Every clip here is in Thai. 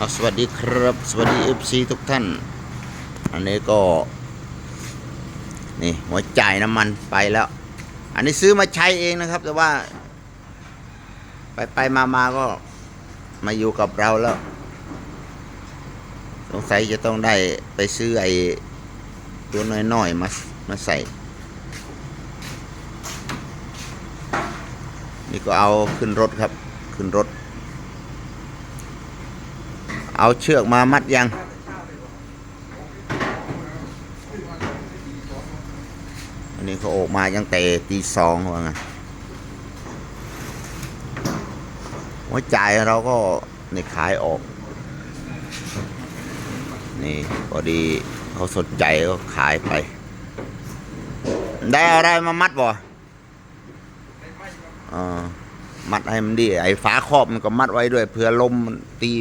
เอาสวัสดีครับ สวัสดีเอฟซีทุกท่าน อันนี้ก็ นี่หัวจ่ายน้ำมันไปแล้ว อันนี้ซื้อมาใช้เองนะครับ แต่ว่า ไปไปมามาก็มาอยู่กับเราแล้ว สงสัยจะต้องได้ไปซื้อไอ้ตัวน้อยๆมามาใส่ นี่ก็เอาขึ้นรถครับ ขึ้นรถ เอาเชือกมามัดยัง อันนี้เขาออกมายังแต่ตีสองว่าไงหัวจ่ายเราก็ในขายออก นี่พอดีเขาสนใจก็ขายไป ได้อะไรมามัดบ่เออมัดให้มันดีไอ้ฝาครอบมันก็มัดไว้ด้วยเผื่อลมมันตี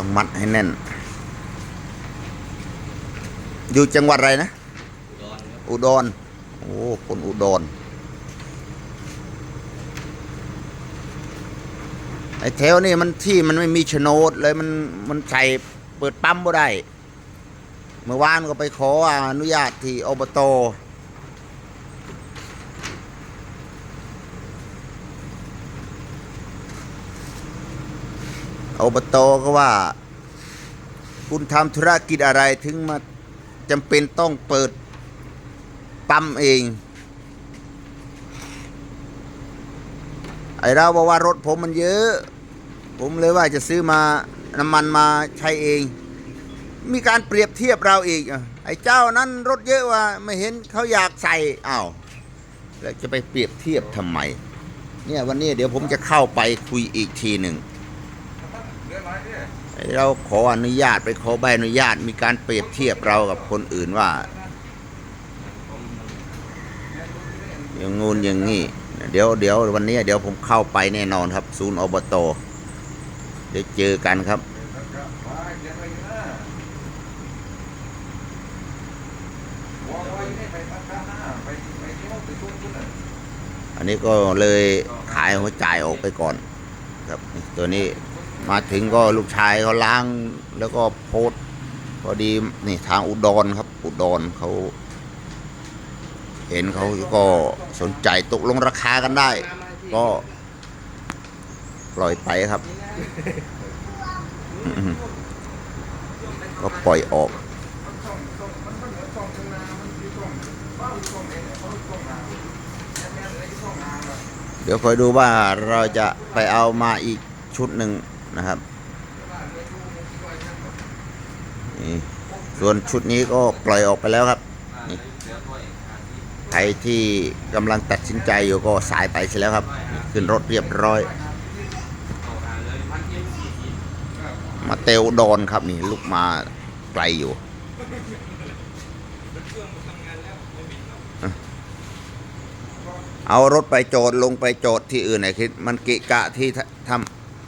ต้องมัดให้แน่น อยู่จังหวัดอะไรนะ อุดร โอ้คนอุดร ไอ้แถวนี่มันที่มันไม่มีโฉนดเลยมันมันใส่เปิดปั๊มบ่ได้ เมื่อวานก็ไปขออนุญาตที่อบต อบตก็ว่า คุณทำธุรกิจอะไรถึงมาจำเป็นต้องเปิดปั๊มเอง ไอเราบอกว่ารถผมมันเยอะ ผมเลยว่าจะซื้อมาน้ำมันมาใช้เอง มีการเปรียบเทียบเราอีกไอ้เจ้านั้นรถเยอะว่าไม่เห็นเขาอยากใส่อ้าวแล้วจะไปเปรียบเทียบทำไม เนี่ยวันนี้เดี๋ยวผมจะเข้าไปคุยอีกทีหนึ่ง เราขออนุญาตไปขอใบอนุญาตมีการเปรียบเทียบเรากับคนอื่นว่า อย่างงูนอย่างงี้เดี๋ยวเดี๋ยววันนี้ เดี๋ยวผมเข้าไปแน่นอนครับ ศูนย์อบตเดี๋ยวเจอกันครับอันนี้ก็เลยขายหัวจ่ายออกไปก่อน ครับตัวนี้ มาถึงก็ลูกชายเขาล้างแล้วก็โพสพอดีนี่ทางอุดรครับ อุดรเขา เห็นเขาก็สนใจตกลงราคากันได้ ก็ปล่อยไปครับ ก็ปล่อยออกเดี๋ยวคอยดูว่าเราจะไปเอามาอีกชุดหนึ่ง นะครับนี่ส่วนชุดนี้ก็ปล่อยออกไปแล้วครับนี่ใครที่กำลังตัดสินใจอยู่ก็สายไปเสียแล้วครับ ขึ้นรถเรียบร้อย มาเตลดอนครับนี่ลูกมาไกลอยู่เอารถไปโจดลงไปโจดที่อื่นไหนคิดมันกิกะที่ทำ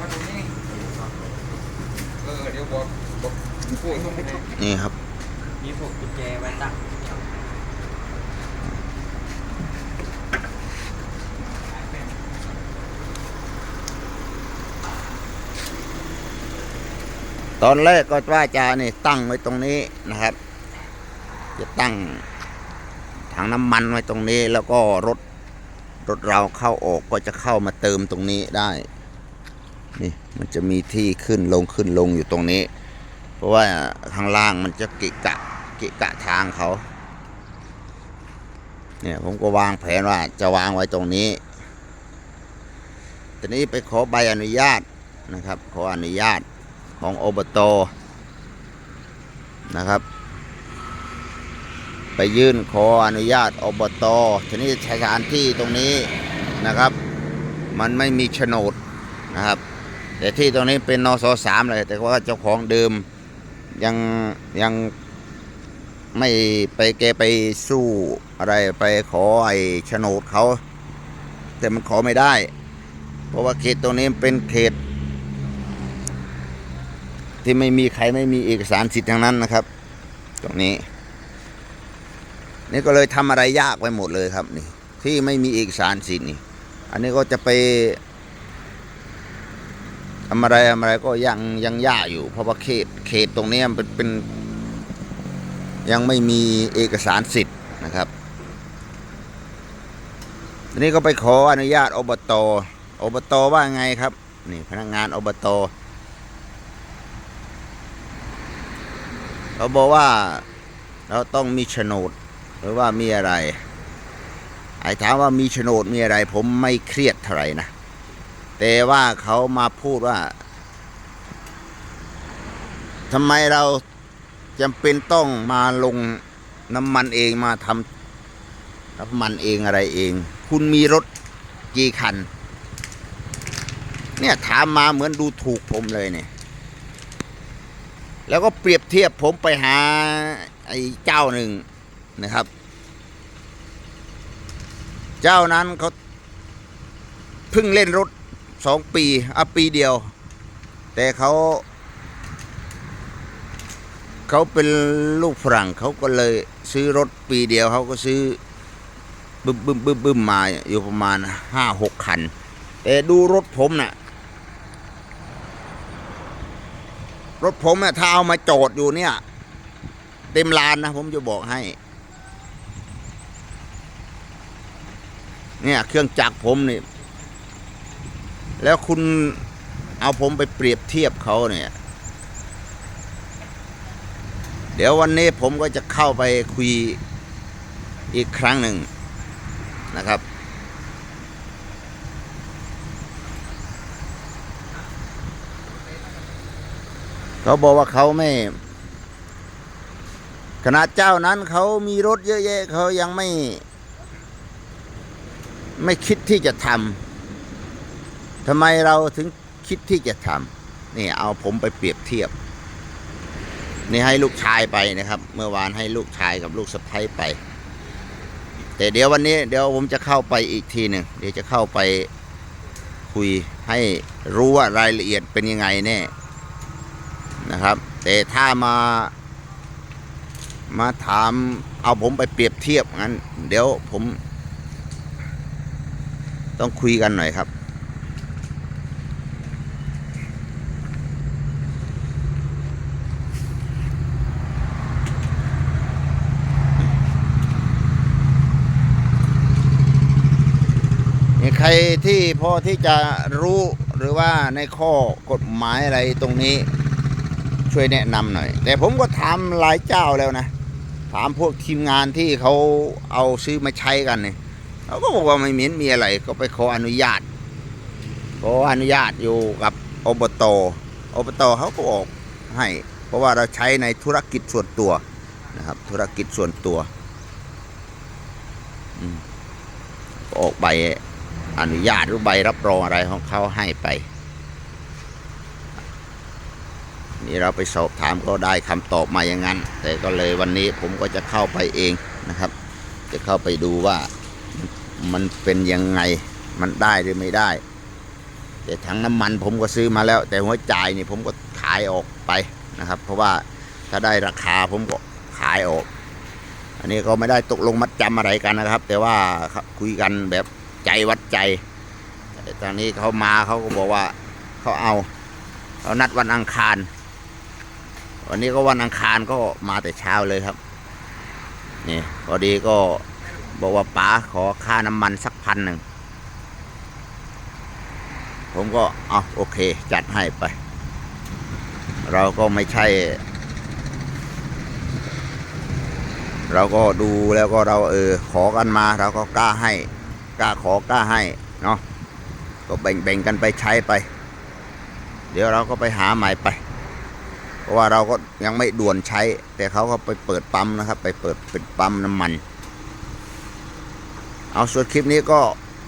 มาตรงนี้เออเดี๋ยวบอกบอกพูดต้องไม่ได้นี่ครับ มีพวกกุญแจไว้ตั้งตอนแรกก็ว่าจะนี่ตั้งไว้ตรงนี้นะครับ จะตั้งถังน้ำมันไว้ตรงนี้ แล้วก็รถรถเราเข้าออกก็จะเข้ามาเติมตรงนี้ได้ นี่มันจะมีที่ขึ้นลงขึ้นลงอยู่ตรงนี้ เพราะว่าข้างล่างมันจะกิกะกิกะทางเขาเนี่ยผมก็วางแผนว่าจะวางไว้ตรงนี้ทีนี้ไปขอใบอนุญาตนะครับ ขออนุญาตของอบตนะครับ ไปยื่นขออนุญาตอบตทีนี้สถานที่ตรงนี้นะครับ มันไม่มีโฉนดนะครับ แต่ที่ตรงนี้เป็นนสสามเลย แต่ว่าเจ้าของเดิมยังยังไม่ไปแกไปสู้อะไรไปขอไอ้โฉนดเขา แต่มันขอไม่ได้ เพราะว่าเขตตรงนี้เป็นเขต ที่ไม่มีใครไม่มีเอกสารสิทธิ์ทั้งนั้นนะครับ ตรงนี้ นี่ก็เลยทำอะไรยากไปหมดเลยครับนี่ ที่ไม่มีเอกสารสิทธิ์นี่ อันนี้ก็จะไป ทำอะไรทำอะไรก็ยังยังยากอยู่ เพราะว่าเขตเขตตรงนี้มันเป็นเป็น ยังไม่มีเอกสารสิทธิ์นะครับทีนี้ก็ไปขออนุญาตอบตอบตว่าไงครับนี่พนักงานอบตเขาบอกว่าเราต้องมีโฉนดหรือว่ามีอะไรไอ้ถามว่ามีโฉนดมีอะไร ผมไม่เครียดเท่าไหร่นะ แต่ว่าเขามาพูดว่าทำไมเราจำเป็นต้องมาลงน้ำมันเองมาทำน้ำมันเองอะไรเอง คุณมีรถกี่คัน เนี่ยถามมาเหมือนดูถูกผมเลยเนี่ย แล้วก็เปรียบเทียบผมไปหาไอ้เจ้าหนึ่งนะครับ เจ้านั้นเขาเพิ่งเล่นรถ สองปีอะปีเดียว แต่เขาเขาเป็นลูกฝรั่งเขาก็เลยซื้อรถปีเดียวเขาก็ซื้อบึ้มบึ้มบึ้มบึ้มมาอยู่ประมาณห้าหกคัน แต่ดูรถผมน่ะรถผมเนี่ยถ้าเอามาจอดอยู่เนี่ย เต็มลานนะ ผมจะบอกให้ เนี่ย เครื่องจักรผมนี่ แล้วคุณเอาผมไปเปรียบเทียบเขาเนี่ย เดี๋ยววันนี้ผมก็จะเข้าไปคุยอีกครั้งหนึ่งนะครับ เขาบอกว่าเขาไม่ขณะเจ้านั้นเขามีรถเยอะแยะเขายังไม่ ไม่คิดที่จะทำ ทำไมเราถึงคิดที่จะทำนี่เอาผมไปเปรียบเทียบ นี่ให้ลูกชายไปนะครับ เมื่อวานให้ลูกชายกับลูกสะใภ้ไป แต่เดี๋ยววันนี้เดี๋ยวผมจะเข้าไปอีกทีหนึ่งเดี๋ยวจะเข้าไปคุยให้รู้ว่ารายละเอียดเป็นยังไงแน่นะครับ แต่ถ้ามามาถามเอาผมไปเปรียบเทียบงั้น เดี๋ยวผม ต้องคุยกันหน่อยครับ ที่พอที่จะรู้หรือว่าในข้อกฎหมายอะไรตรงนี้ ช่วยแนะนำหน่อย แต่ผมก็ถามหลายเจ้าแล้วนะ ถามพวกทีมงานที่เขาเอาซื้อมาใช้กันเนี่ยเขาก็บอกว่าไม่มีมีอะไร ก็ไปขออนุญาตขออนุญาตอยู่กับอบตอบตเขาก็ออกให้ เพราะว่าเราใช้ในธุรกิจส่วนตัวนะครับ ธุรกิจส่วนตัวอออกใบ อนุญาตหรือใบรับรองอะไรของเขาให้ไป นี่เราไปสอบถามก็ได้คำตอบมาอย่างนั้น แต่ก็เลยวันนี้ผมก็จะเข้าไปเองนะครับ จะเข้าไปดูว่ามันเป็นยังไงมันได้หรือไม่ได้ แต่ถังน้ำมันผมก็ซื้อมาแล้ว แต่หัวจ่ายนี่ผมก็ขายออกไปนะครับ เพราะว่าถ้าได้ราคาผมก็ขายออก อันนี้ก็ไม่ได้ตกลงมัดจำอะไรกันนะครับ แต่ว่าคุยกันแบบ ใจวัดใจต่ทางนี้เขามาเขาก็บอกว่าเขาเอาเขานัดวันอังคาร วันนี้ก็วันอังคารก็มาแต่เช้าเลยครับ นี่พอดีก็บอกว่าป๋าขอค่าน้ำมันสักพันหนึ่ง ผมก็เอาโอเค จัดให้ไป เราก็ไม่ใช่ เราก็ดูแล้วก็เราเออขอกันมาเราก็กล้าให้ กล้าขอกล้าให้เนาะก็แบ่งแบ่งกันไปใช้ไป เดี๋ยวเราก็ไปหาใหม่ไป เพราะว่าเราก็ยังไม่ด่วนใช้ แต่เขาก็ไปเปิดปั๊มนะครับ ไปเปิดเป็นปั๊มน้ำมัน เอาส่วนคลิปนี้ก็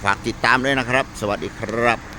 ฝากติดตามด้วยนะครับ สวัสดีครับ